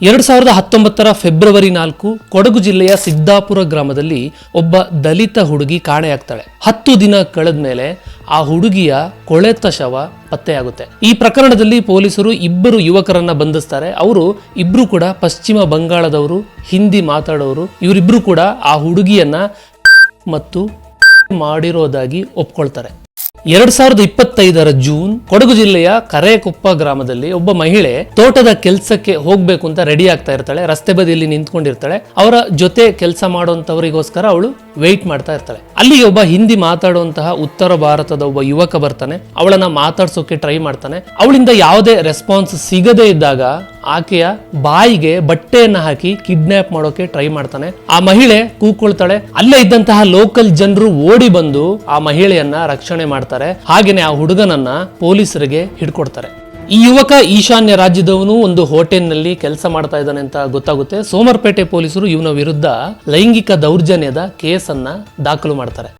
ಎರಡ್ ಸಾವಿರದ ಹತ್ತೊಂಬತ್ತರ ಫೆಬ್ರವರಿ ನಾಲ್ಕು ಕೊಡಗು ಜಿಲ್ಲೆಯ ಸಿದ್ದಾಪುರ ಗ್ರಾಮದಲ್ಲಿ ಒಬ್ಬ ದಲಿತ ಹುಡುಗಿ ಕಾಣೆಯಾಗ್ತಾಳೆ. ಹತ್ತು ದಿನ ಕಳೆದ ಮೇಲೆ ಆ ಹುಡುಗಿಯ ಕೊಳೆತ ಶವ ಪತ್ತೆಯಾಗುತ್ತೆ. ಈ ಪ್ರಕರಣದಲ್ಲಿ ಪೊಲೀಸರು ಇಬ್ಬರು ಯುವಕರನ್ನ ಬಂಧಿಸ್ತಾರೆ. ಅವರು ಇಬ್ರು ಕೂಡ ಪಶ್ಚಿಮ ಬಂಗಾಳದವರು, ಹಿಂದಿ ಮಾತಾಡೋರು. ಇವರಿಬ್ರು ಕೂಡ ಆ ಹುಡುಗಿಯನ್ನ ಮತ್ತು ಮಾಡಿರೋದಾಗಿ ಒಪ್ಕೊಳ್ತಾರೆ. ಎರಡ್ ಸಾವಿರದ ಇಪ್ಪತ್ತೈದರ ಜೂನ್ ಕೊಡಗು ಜಿಲ್ಲೆಯ ಕರೇಕುಪ್ಪ ಗ್ರಾಮದಲ್ಲಿ ಒಬ್ಬ ಮಹಿಳೆ ತೋಟದ ಕೆಲಸಕ್ಕೆ ಹೋಗ್ಬೇಕು ಅಂತ ರೆಡಿ ಆಗ್ತಾ ಇರ್ತಾಳೆ, ರಸ್ತೆ ಬದಿಯಲ್ಲಿ ನಿಂತ್ಕೊಂಡಿರ್ತಾಳೆ. ಅವರ ಜೊತೆ ಕೆಲಸ ಮಾಡುವಂತವರಿಗೋಸ್ಕರ ಅವಳು ವೆಯ್ಟ್ ಮಾಡ್ತಾ ಇರ್ತಾಳೆ. ಅಲ್ಲಿಗೆ ಒಬ್ಬ ಹಿಂದಿ ಮಾತಾಡುವಂತಹ ಉತ್ತರ ಭಾರತದ ಒಬ್ಬ ಯುವಕ ಬರ್ತಾನೆ. ಅವಳನ್ನ ಮಾತಾಡ್ಸೋಕೆ ಟ್ರೈ ಮಾಡ್ತಾನೆ. ಅವಳಿಂದ ಯಾವುದೇ ರೆಸ್ಪಾನ್ಸ್ ಸಿಗದೇ ಇದ್ದಾಗ ಆಕೆಯ ಬಾಯಿಗೆ ಬಟ್ಟೆಯನ್ನ ಹಾಕಿ ಕಿಡ್ನಾಪ್ ಮಾಡೋಕೆ ಟ್ರೈ ಮಾಡ್ತಾನೆ. ಆ ಮಹಿಳೆ ಕೂಕೊಳ್ತಾಳೆ. ಅಲ್ಲೇ ಇದ್ದಂತಹ ಲೋಕಲ್ ಜನರು ಓಡಿ ಬಂದು ಆ ಮಹಿಳೆಯನ್ನ ರಕ್ಷಣೆ ಮಾಡ್ತಾರೆ. ಹಾಗೇನೆ ಆ ಹುಡುಗನನ್ನ ಪೊಲೀಸರಿಗೆ ಹಿಡ್ಕೊಡ್ತಾರೆ. ಈ ಯುವಕ ಈಶಾನ್ಯ ರಾಜ್ಯದವನು ಒಂದು ಹೋಟೆಲ್ನಲ್ಲಿ ಕೆಲಸ ಮಾಡ್ತಾ ಇದ್ದಾನೆ ಅಂತ ಗೊತ್ತಾಗುತ್ತೆ. ಸೋಮರ್ಪೇಟೆ ಪೊಲೀಸರು ಇವನ ವಿರುದ್ಧ ಲೈಂಗಿಕ ದೌರ್ಜನ್ಯದ ಕೇಸನ್ನ ದಾಖಲು ಮಾಡ್ತಾರೆ.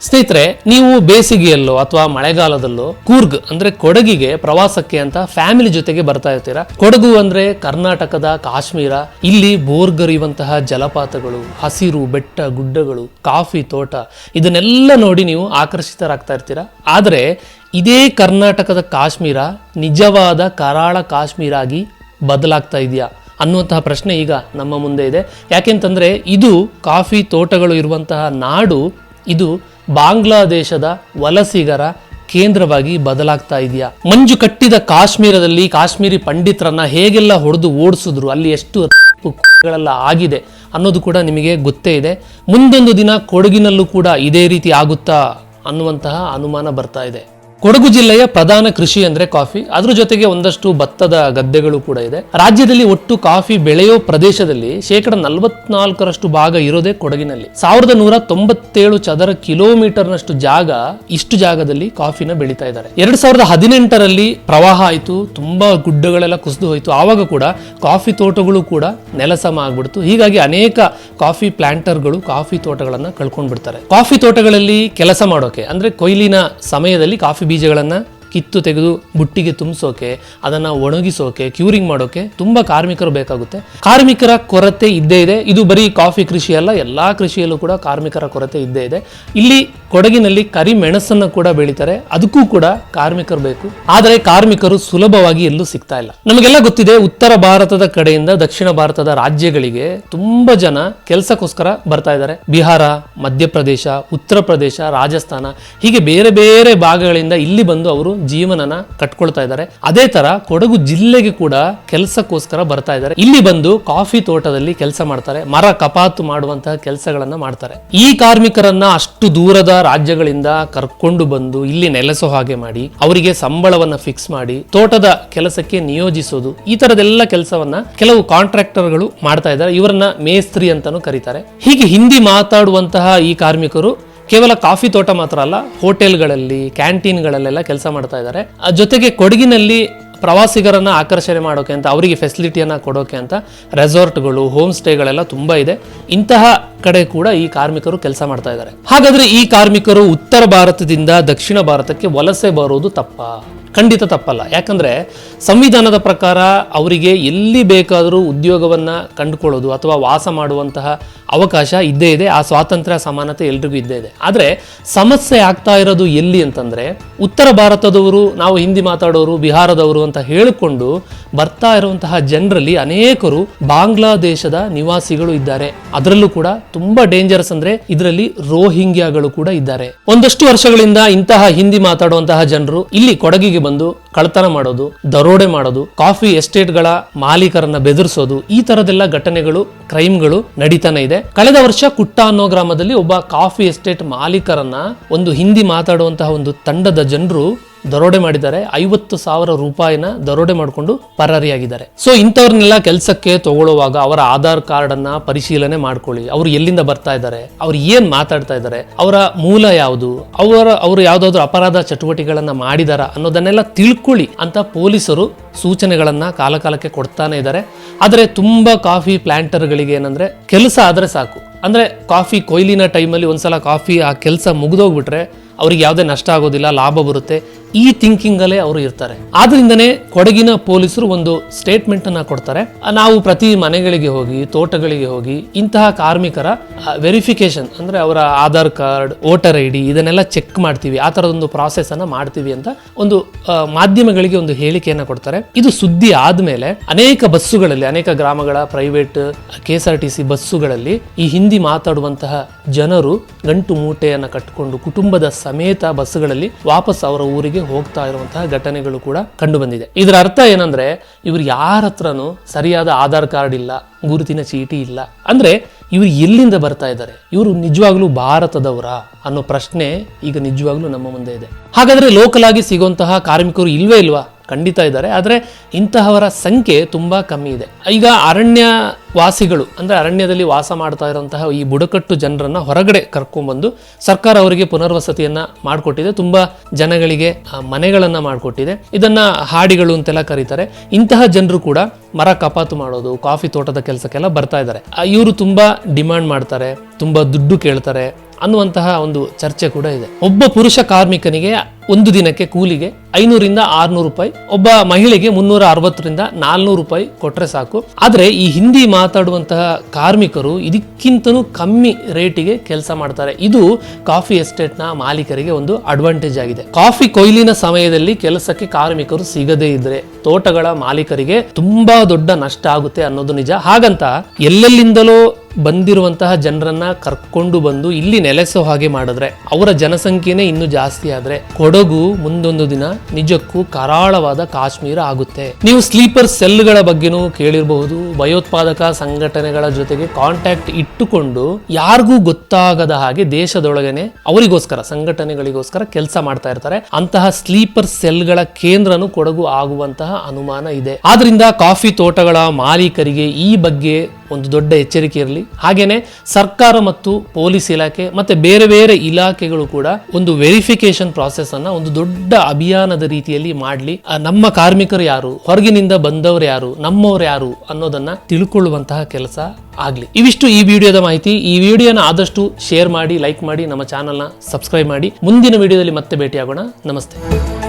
ಸ್ನೇಹಿತರೆ, ನೀವು ಬೇಸಿಗೆಯಲ್ಲೋ ಅಥವಾ ಮಳೆಗಾಲದಲ್ಲೋ ಕೂರ್ಗ್ ಅಂದ್ರೆ ಕೊಡಗಿಗೆ ಪ್ರವಾಸಕ್ಕೆ ಅಂತ ಫ್ಯಾಮಿಲಿ ಜೊತೆಗೆ ಬರ್ತಾ ಇರ್ತೀರಾ? ಕೊಡಗು ಅಂದ್ರೆ ಕರ್ನಾಟಕದ ಕಾಶ್ಮೀರ, ಇಲ್ಲಿ ಬೋರ್ಗರಿಯುವಂತಹ ಜಲಪಾತಗಳು, ಹಸಿರು ಬೆಟ್ಟ, ಗುಡ್ಡಗಳು, ಕಾಫಿ ತೋಟ, ಇದನ್ನೆಲ್ಲ ನೋಡಿ ನೀವು ಆಕರ್ಷಿತರಾಗ್ತಾ ಇರ್ತೀರಾ? ಆದರೆ, ಇದೇ ಕರ್ನಾಟಕದ ಕಾಶ್ಮೀರ ನಿಜವಾದ ಕರಾಳ ಕಾಶ್ಮೀರ ಆಗಿ ಬದಲಾಗ್ತಾ ಇದೆಯಾ? ಅನ್ನುವಂತಹ ಪ್ರಶ್ನೆ ಈಗ ನಮ್ಮ ಮುಂದೆ ಇದೆ. ಯಾಕೆಂತಂದ್ರೆ, ಇದು ಕಾಫಿ ತೋಟಗಳು ಇರುವಂತಹ ನಾಡು, ಇದು ಬಾಂಗ್ಲಾದೇಶದ ವಲಸಿಗರ ಕೇಂದ್ರವಾಗಿ ಬದಲಾಗ್ತಾ ಇದೆಯಾ? ಮಂಜು ಕಟ್ಟಿದ ಕಾಶ್ಮೀರದಲ್ಲಿ ಕಾಶ್ಮೀರಿ ಪಂಡಿತರನ್ನ ಹೇಗೆಲ್ಲ ಹೊಡೆದು ಓಡಿಸಿದ್ರು? ಅಲ್ಲಿ ಎಷ್ಟು ಗಳೆಲ್ಲ ಆಗಿದೆ ಅನ್ನೋದು ಕೂಡ ನಿಮಗೆ ಗೊತ್ತೇ ಇದೆ. ಮುಂದೊಂದು ದಿನ ಕೊಡಗಿನಲ್ಲೂ ಕೂಡ ಇದೇ ರೀತಿ ಆಗುತ್ತಾ ಅನ್ನುವಂತಹ ಅನುಮಾನ ಬರ್ತಾ ಇದೆ. ಕೊಡಗು ಜಿಲ್ಲೆಯ ಪ್ರಧಾನ ಕೃಷಿ ಅಂದ್ರೆ ಕಾಫಿ. ಅದ್ರ ಜೊತೆಗೆ ಒಂದಷ್ಟು ಭತ್ತದ ಗದ್ದೆಗಳು ಕೂಡ ಇದೆ. ರಾಜ್ಯದಲ್ಲಿ ಒಟ್ಟು ಕಾಫಿ ಬೆಳೆಯೋ ಪ್ರದೇಶದಲ್ಲಿ ಶೇಕಡ ನಲವತ್ನಾಲ್ಕರಷ್ಟು ಭಾಗ ಇರೋದೇ ಕೊಡಗಿನಲ್ಲಿ. ಸಾವಿರದ ನೂರ ತೊಂಬತ್ತೇಳು ಚದರ ಕಿಲೋಮೀಟರ್ನಷ್ಟು ಜಾಗ ಇಷ್ಟು ಜಾಗದಲ್ಲಿ ಕಾಫಿನ ಬೆಳೀತಾ ಇದ್ದಾರೆ. ಎರಡ್ ಸಾವಿರದ ಹದಿನೆಂಟರಲ್ಲಿ ಪ್ರವಾಹ ಆಯಿತು, ತುಂಬಾ ಗುಡ್ಡಗಳೆಲ್ಲ ಕುಸಿದು ಹೋಯಿತು. ಆವಾಗ ಕೂಡ ಕಾಫಿ ತೋಟಗಳು ಕೂಡ ನೆಲಸಮ ಆಗ್ಬಿಡ್ತು. ಹೀಗಾಗಿ ಅನೇಕ ಕಾಫಿ ಪ್ಲಾಂಟರ್ಗಳು ಕಾಫಿ ತೋಟಗಳನ್ನ ಕಳ್ಕೊಂಡ್ಬಿಡ್ತಾರೆ. ಕಾಫಿ ತೋಟಗಳಲ್ಲಿ ಕೆಲಸ ಮಾಡೋಕೆ ಅಂದ್ರೆ ಕೊಯ್ಲಿನ ಸಮಯದಲ್ಲಿ ಕಾಫಿ ಬೀಜಗಳನ್ನ ಕಿತ್ತು ತೆಗೆದು ಬುಟ್ಟಿಗೆ ತುಂಬಿಸೋಕೆ, ಅದನ್ನು ಒಣಗಿಸೋಕೆ ಕ್ಯೂರಿಂಗ್ ಮಾಡೋಕೆ ತುಂಬ ಕಾರ್ಮಿಕರು ಬೇಕಾಗುತ್ತೆ. ಕಾರ್ಮಿಕರ ಕೊರತೆ ಇದ್ದೇ ಇದೆ. ಇದು ಬರೀ ಕಾಫಿ ಕೃಷಿ ಅಲ್ಲ, ಎಲ್ಲ ಕೃಷಿಯಲ್ಲೂ ಕೂಡ ಕಾರ್ಮಿಕರ ಕೊರತೆ ಇದ್ದೇ ಇದೆ. ಇಲ್ಲಿ ಕೊಡಗಿನಲ್ಲಿ ಕರಿ ಮೆಣಸನ್ನು ಕೂಡ ಬೆಳೀತಾರೆ. ಅದಕ್ಕೂ ಕೂಡ ಕಾರ್ಮಿಕರು ಬೇಕು. ಆದರೆ ಕಾರ್ಮಿಕರು ಸುಲಭವಾಗಿ ಎಲ್ಲೂ ಸಿಗ್ತಾ ಇಲ್ಲ. ನಮಗೆಲ್ಲ ಗೊತ್ತಿದೆ, ಉತ್ತರ ಭಾರತದ ಕಡೆಯಿಂದ ದಕ್ಷಿಣ ಭಾರತದ ರಾಜ್ಯಗಳಿಗೆ ತುಂಬಾ ಜನ ಕೆಲಸಕ್ಕೋಸ್ಕರ ಬರ್ತಾ ಇದ್ದಾರೆ. ಬಿಹಾರ, ಮಧ್ಯಪ್ರದೇಶ, ಉತ್ತರ ಪ್ರದೇಶ, ರಾಜಸ್ಥಾನ, ಹೀಗೆ ಬೇರೆ ಬೇರೆ ಭಾಗಗಳಿಂದ ಇಲ್ಲಿ ಬಂದು ಅವರು ಜೀವನನ ಕಟ್ಕೊಳ್ತಾ ಇದ್ದಾರೆ. ಅದೇ ತರ ಕೊಡಗು ಜಿಲ್ಲೆಗೆ ಕೂಡ ಕೆಲಸಕ್ಕೋಸ್ಕರ ಬರ್ತಾ ಇದ್ದಾರೆ. ಇಲ್ಲಿ ಬಂದು ಕಾಫಿ ತೋಟದಲ್ಲಿ ಕೆಲಸ ಮಾಡ್ತಾರೆ. ಮರ ಕಪಾತು ಮಾಡುವಂತಹ ಕೆಲಸಗಳನ್ನ ಮಾಡ್ತಾರೆ. ಈ ಕಾರ್ಮಿಕರನ್ನ ಅಷ್ಟು ದೂರದ ರಾಜ್ಯಗಳಿಂದ ಕರ್ಕೊಂಡು ಬಂದು ಇಲ್ಲಿ ನೆಲೆಸೋ ಹಾಗೆ ಮಾಡಿ, ಅವರಿಗೆ ಸಂಬಳವನ್ನ ಫಿಕ್ಸ್ ಮಾಡಿ, ತೋಟದ ಕೆಲಸಕ್ಕೆ ನಿಯೋಜಿಸೋದು, ಈ ತರದೆಲ್ಲ ಕೆಲಸವನ್ನ ಕೆಲವು ಕಾಂಟ್ರಾಕ್ಟರ್ಗಳು ಮಾಡ್ತಾ ಇದ್ದಾರೆ. ಇವರನ್ನ ಮೇಸ್ತ್ರಿ ಅಂತಾನೂ ಕರೀತಾರೆ. ಹೀಗೆ ಹಿಂದಿ ಮಾತಾಡುವಂತಹ ಈ ಕಾರ್ಮಿಕರು ಕೇವಲ ಕಾಫಿ ತೋಟ ಮಾತ್ರ ಅಲ್ಲ, ಹೋಟೆಲ್ಗಳಲ್ಲಿ, ಕ್ಯಾಂಟೀನ್ಗಳಲ್ಲೆಲ್ಲ ಕೆಲಸ ಮಾಡ್ತಾ ಇದ್ದಾರೆ. ಜೊತೆಗೆ ಕೊಡಗಿನಲ್ಲಿ ಪ್ರವಾಸಿಗರನ್ನು ಆಕರ್ಷಣೆ ಮಾಡೋಕೆ ಅಂತ, ಅವರಿಗೆ ಫೆಸಿಲಿಟಿಯನ್ನು ಕೊಡೋಕೆ ಅಂತ ರೆಸಾರ್ಟ್ಗಳು ಹೋಮ್ ಸ್ಟೇಗಳೆಲ್ಲ ತುಂಬ ಇದೆ. ಇಂತಹ ಕಡೆ ಕೂಡ ಈ ಕಾರ್ಮಿಕರು ಕೆಲಸ ಮಾಡ್ತಾ ಇದ್ದಾರೆ. ಹಾಗಾದರೆ ಈ ಕಾರ್ಮಿಕರು ಉತ್ತರ ಭಾರತದಿಂದ ದಕ್ಷಿಣ ಭಾರತಕ್ಕೆ ವಲಸೆ ಬರೋದು ತಪ್ಪ? ಖಂಡಿತ ತಪ್ಪಲ್ಲ. ಯಾಕಂದ್ರೆ ಸಂವಿಧಾನದ ಪ್ರಕಾರ ಅವರಿಗೆ ಎಲ್ಲಿ ಬೇಕಾದರೂ ಉದ್ಯೋಗವನ್ನ ಕಂಡುಕೊಳ್ಳೋದು ಅಥವಾ ವಾಸ ಮಾಡುವಂತಹ ಅವಕಾಶ ಇದ್ದೇ ಇದೆ, ಆ ಸ್ವಾತಂತ್ರ್ಯ, ಸಮಾನತೆ ಎಲ್ರಿಗೂ ಇದ್ದೇ ಇದೆ. ಆದರೆ ಸಮಸ್ಯೆ ಆಗ್ತಾ ಇರೋದು ಎಲ್ಲಿ ಅಂತಂದ್ರೆ ಉತ್ತರ ಭಾರತದವರು, ನಾವು ಹಿಂದಿ ಮಾತಾಡೋರು, ಬಿಹಾರದವರು ಅಂತ ಹೇಳಿಕೊಂಡು ಬರ್ತಾ ಇರುವಂತಹ ಜನರಲ್ಲಿ ಅನೇಕರು ಬಾಂಗ್ಲಾದೇಶದ ನಿವಾಸಿಗಳು ಇದ್ದಾರೆ. ಅದರಲ್ಲೂ ಕೂಡ ತುಂಬಾ ಡೇಂಜರಸ್ ಅಂದ್ರೆ ಇದರಲ್ಲಿ ರೋಹಿಂಗ್ಯಾಗಳು ಕೂಡ ಇದ್ದಾರೆ. ಒಂದಷ್ಟು ವರ್ಷಗಳಿಂದ ಇಂತಹ ಹಿಂದಿ ಮಾತಾಡುವಂತಹ ಜನರು ಇಲ್ಲಿ ಕೊಡಗಿಗೆ ಬಂದು ಕಳ್ತನ ಮಾಡೋದು, ದರೋಡೆ ಮಾಡೋದು, ಕಾಫಿ ಎಸ್ಟೇಟ್ಗಳ ಮಾಲೀಕರನ್ನ ಬೆದರಿಸೋದು, ಈ ತರದೆಲ್ಲ ಘಟನೆಗಳು, ಕ್ರೈಮ್ಗಳು ನಡೀತಾನೆ ಇದೆ. ಕಳೆದ ವರ್ಷ ಕುಟ್ಟ ಅನ್ನೋ ಗ್ರಾಮದಲ್ಲಿ ಒಬ್ಬ ಕಾಫಿ ಎಸ್ಟೇಟ್ ಮಾಲೀಕರನ್ನ ಒಂದು ಹಿಂದಿ ಮಾತಾಡುವಂತಹ ಒಂದು ತಂಡದ ಜನರು ದರೋಡೆ ಮಾಡಿದ್ದಾರೆ. ಐವತ್ತು ಸಾವಿರ ರೂಪಾಯಿನ ದರೋಡೆ ಮಾಡಿಕೊಂಡು ಪರಾರಿಯಾಗಿದ್ದಾರೆ. ಸೊ ಇಂಥವ್ರನ್ನೆಲ್ಲ ಕೆಲಸಕ್ಕೆ ತಗೊಳ್ಳುವಾಗ ಅವರ ಆಧಾರ್ ಕಾರ್ಡ್ ಅನ್ನ ಪರಿಶೀಲನೆ ಮಾಡ್ಕೊಳ್ಳಿ. ಅವರು ಎಲ್ಲಿಂದ ಬರ್ತಾ ಇದ್ದಾರೆ, ಅವ್ರು ಏನ್ ಮಾತಾಡ್ತಾ ಇದ್ದಾರೆ, ಅವರ ಮೂಲ ಯಾವುದು, ಅವರ, ಅವರು ಯಾವ್ದಾದ್ರು ಅಪರಾಧ ಚಟುವಟಿಕೆಗಳನ್ನ ಮಾಡಿದಾರ ಅನ್ನೋದನ್ನೆಲ್ಲ ತಿಳ್ಕೊಳ್ಳಿ ಅಂತ ಪೊಲೀಸರು ಸೂಚನೆಗಳನ್ನ ಕಾಲಕಾಲಕ್ಕೆ ಕೊಡ್ತಾನೆ ಇದ್ದಾರೆ. ಆದರೆ ತುಂಬಾ ಕಾಫಿ ಪ್ಲಾಂಟರ್ಗಳಿಗೆ ಏನಂದ್ರೆ ಕೆಲಸ ಆದ್ರೆ ಸಾಕು. ಅಂದ್ರೆ ಕಾಫಿ ಕೊಯ್ಲಿನ ಟೈಮಲ್ಲಿ ಒಂದ್ಸಲ ಕಾಫಿ ಆ ಕೆಲಸ ಮುಗಿದೋಗ್ಬಿಟ್ರೆ ಅವ್ರಿಗೆ ಯಾವುದೇ ನಷ್ಟ ಆಗೋದಿಲ್ಲ, ಲಾಭ ಬರುತ್ತೆ. ಈ ಥಿಂಕಿಂಗ್ ಅಲ್ಲೇ ಅವರು ಇರ್ತಾರೆ. ಆದ್ರಿಂದನೇ ಕೊಡಗಿನ ಪೊಲೀಸರು ಒಂದು ಸ್ಟೇಟ್ಮೆಂಟ್ ಅನ್ನ ಕೊಡ್ತಾರೆ. ನಾವು ಪ್ರತಿ ಮನೆಗಳಿಗೆ ಹೋಗಿ, ತೋಟಗಳಿಗೆ ಹೋಗಿ, ಇಂತಹ ಕಾರ್ಮಿಕರ ವೆರಿಫಿಕೇಶನ್ ಅಂದ್ರೆ ಅವರ Aadhaar card, voter I D ಇದನ್ನೆಲ್ಲ ಚೆಕ್ ಮಾಡ್ತೀವಿ. ಆ ತರದೊಂದು ಪ್ರಾಸೆಸ್ ಅನ್ನ ಮಾಡ್ತೀವಿ ಅಂತ ಒಂದು ಮಾಧ್ಯಮಗಳಿಗೆ ಒಂದು ಹೇಳಿಕೆಯನ್ನ ಕೊಡ್ತಾರೆ. ಇದು ಸುದ್ದಿ ಆದ್ಮೇಲೆ ಅನೇಕ ಬಸ್ಸುಗಳಲ್ಲಿ, ಅನೇಕ ಗ್ರಾಮಗಳ private K S R T C ಬಸ್ಸುಗಳಲ್ಲಿ ಈ ಹಿಂದಿ ಮಾತಾಡುವಂತಹ ಜನರು ಗಂಟು ಮೂಟೆಯನ್ನು ಕಟ್ಟಿಕೊಂಡು ಕುಟುಂಬದ ಸಮೇತ ಬಸ್ಸುಗಳಲ್ಲಿ ವಾಪಸ್ ಅವರ ಊರಿಗೆ ಹೋಗ್ತಾ ಇರುವಂತಹ ಘಟನೆಗಳು ಕೂಡ ಕಂಡು ಬಂದಿದೆ ಇದರ ಅರ್ಥ ಏನಂದ್ರೆ ಇವರು ಯಾರ ಹತ್ರನೂ ಸರಿಯಾದ ಆಧಾರ್ ಕಾರ್ಡ್ ಇಲ್ಲ, ಗುರುತಿನ ಚೀಟಿ ಇಲ್ಲ. ಅಂದ್ರೆ ಇವರು ಎಲ್ಲಿಂದ ಬರ್ತಾ ಇದ್ದಾರೆ? ಇವರು ನಿಜವಾಗ್ಲೂ ಭಾರತದವರ ಅನ್ನೋ ಪ್ರಶ್ನೆ ಈಗ ನಿಜವಾಗ್ಲೂ ನಮ್ಮ ಮುಂದೆ ಇದೆ. ಹಾಗಾದ್ರೆ ಲೋಕಲ್ ಆಗಿ ಸಿಗುವಂತಹ ಕಾರ್ಮಿಕರು ಇಲ್ವೇ ಇಲ್ವಾ? ಖಂಡಿತ ಇದ್ದಾರೆ. ಆದರೆ ಇಂತಹವರ ಸಂಖ್ಯೆ ತುಂಬಾ ಕಮ್ಮಿ ಇದೆ. ಈಗ ಅರಣ್ಯ ವಾಸಿಗಳು, ಅಂದರೆ ಅರಣ್ಯದಲ್ಲಿ ವಾಸ ಮಾಡ್ತಾ ಇರುವಂತಹ ಈ ಬುಡಕಟ್ಟು ಜನರನ್ನು ಹೊರಗಡೆ ಕರ್ಕೊಂಡ್ಬಂದು ಸರ್ಕಾರ ಅವರಿಗೆ ಪುನರ್ವಸತಿಯನ್ನು ಮಾಡಿಕೊಟ್ಟಿದೆ. ತುಂಬ ಜನಗಳಿಗೆ ಮನೆಗಳನ್ನು ಮಾಡಿಕೊಟ್ಟಿದೆ. ಇದನ್ನು ಹಾಡಿಗಳು ಅಂತೆಲ್ಲ ಕರೀತಾರೆ. ಇಂತಹ ಜನರು ಕೂಡ ಮರ ಕಪಾತು ಮಾಡೋದು, ಕಾಫಿ ತೋಟದ ಕೆಲಸಕ್ಕೆಲ್ಲ ಬರ್ತಾ ಇದ್ದಾರೆ. ಇವರು ತುಂಬ ಡಿಮ್ಯಾಂಡ್ ಮಾಡ್ತಾರೆ, ತುಂಬ ದುಡ್ಡು ಕೇಳ್ತಾರೆ ಅನ್ನುವಂತಹ ಒಂದು ಚರ್ಚೆ ಕೂಡ ಇದೆ. ಒಬ್ಬ ಪುರುಷ ಕಾರ್ಮಿಕನಿಗೆ ಒಂದು ದಿನಕ್ಕೆ ಕೂಲಿಗೆ ಐನೂರಿಂದ ಆರ್ನೂರು ರೂಪಾಯಿ, ಒಬ್ಬ ಮಹಿಳೆಗೆ ಮುನ್ನೂರ ಅರವತ್ತರಿಂದ ನಾಲ್ನೂರು ರೂಪಾಯಿ ಕೊಟ್ರೆ ಸಾಕು. ಆದ್ರೆ ಈ ಹಿಂದಿ ಮಾತಾಡುವಂತಹ ಕಾರ್ಮಿಕರು ಇದಕ್ಕಿಂತನೂ ಕಮ್ಮಿ ರೇಟಿಗೆ ಕೆಲಸ ಮಾಡ್ತಾರೆ. ಇದು ಕಾಫಿ ಎಸ್ಟೇಟ್ನ ಮಾಲೀಕರಿಗೆ ಒಂದು ಅಡ್ವಾಂಟೇಜ್ ಆಗಿದೆ. ಕಾಫಿ ಕೊಯ್ಲಿನ ಸಮಯದಲ್ಲಿ ಕೆಲಸಕ್ಕೆ ಕಾರ್ಮಿಕರು ಸಿಗದೇ ಇದ್ರೆ ತೋಟಗಳ ಮಾಲೀಕರಿಗೆ ತುಂಬಾ ದೊಡ್ಡ ನಷ್ಟ ಆಗುತ್ತೆ ಅನ್ನೋದು ನಿಜ. ಹಾಗಂತ ಎಲ್ಲೆಲ್ಲಿಂದಲೋ ಬಂದಿರುವಂತಹ ಜನರನ್ನ ಕರ್ಕೊಂಡು ಬಂದು ಇಲ್ಲಿ ನೆಲೆಸೋ ಹಾಗೆ ಮಾಡಿದ್ರೆ, ಅವರ ಜನಸಂಖ್ಯೆನೇ ಇನ್ನೂ ಜಾಸ್ತಿ ಆದ್ರೆ ಕೊಡಗು ಮುಂದೊಂದು ದಿನ ನಿಜಕ್ಕೂ ಕರಾಳವಾದ ಕಾಶ್ಮೀರ ಆಗುತ್ತೆ. ನೀವು ಸ್ಲೀಪರ್ ಸೆಲ್ಗಳ ಬಗ್ಗೆನೂ ಕೇಳಿರಬಹುದು. ಭಯೋತ್ಪಾದಕ ಸಂಘಟನೆಗಳ ಜೊತೆಗೆ ಕಾಂಟ್ಯಾಕ್ಟ್ ಇಟ್ಟುಕೊಂಡು ಯಾರಿಗೂ ಗೊತ್ತಾಗದ ಹಾಗೆ ದೇಶದೊಳಗನೆ ಅವರಿಗೋಸ್ಕರ, ಸಂಘಟನೆಗಳಿಗೋಸ್ಕರ ಕೆಲಸ ಮಾಡ್ತಾ ಇರ್ತಾರೆ. ಅಂತಹ ಸ್ಲೀಪರ್ ಸೆಲ್ಗಳ ಕೇಂದ್ರನು ಕೊಡಗು ಆಗುವಂತಹ ಅನುಮಾನ ಇದೆ. ಆದ್ರಿಂದ ಕಾಫಿ ತೋಟಗಳ ಮಾಲೀಕರಿಗೆ ಈ ಬಗ್ಗೆ ಒಂದು ದೊಡ್ಡ ಎಚ್ಚರಿಕೆ ಇರಲಿ. ಹಾಗೇನೆ ಸರ್ಕಾರ ಮತ್ತು ಪೊಲೀಸ್ ಇಲಾಖೆ ಮತ್ತೆ ಬೇರೆ ಬೇರೆ ಇಲಾಖೆಗಳು ಕೂಡ ಒಂದು ವೆರಿಫಿಕೇಶನ್ ಪ್ರಾಸೆಸ್ ಅನ್ನ ಒಂದು ದೊಡ್ಡ ಅಭಿಯಾನದ ರೀತಿಯಲ್ಲಿ ಮಾಡಲಿ. ನಮ್ಮ ಕಾರ್ಮಿಕರು ಯಾರು? ಹೊರಗಿನಿಂದ ಬಂದವರು ಯಾರು? ನಮ್ಮವ್ರು ಯಾರು? ಅನ್ನೋದನ್ನ ತಿಳ್ಕೊಳ್ಳುವಂತಹ ಕೆಲಸ ಆಗಲಿ. ಇವಿಷ್ಟು ಈ ವಿಡಿಯೋದ ಮಾಹಿತಿ. ಈ ವಿಡಿಯೋನ ಆದಷ್ಟು ಶೇರ್ ಮಾಡಿ, ಲೈಕ್ ಮಾಡಿ, ನಮ್ಮ ಚಾನಲ್ನ ಸಬ್ಸ್ಕ್ರೈಬ್ ಮಾಡಿ. ಮುಂದಿನ ವಿಡಿಯೋದಲ್ಲಿ ಮತ್ತೆ ಭೇಟಿಯಾಗೋಣ. ನಮಸ್ತೆ.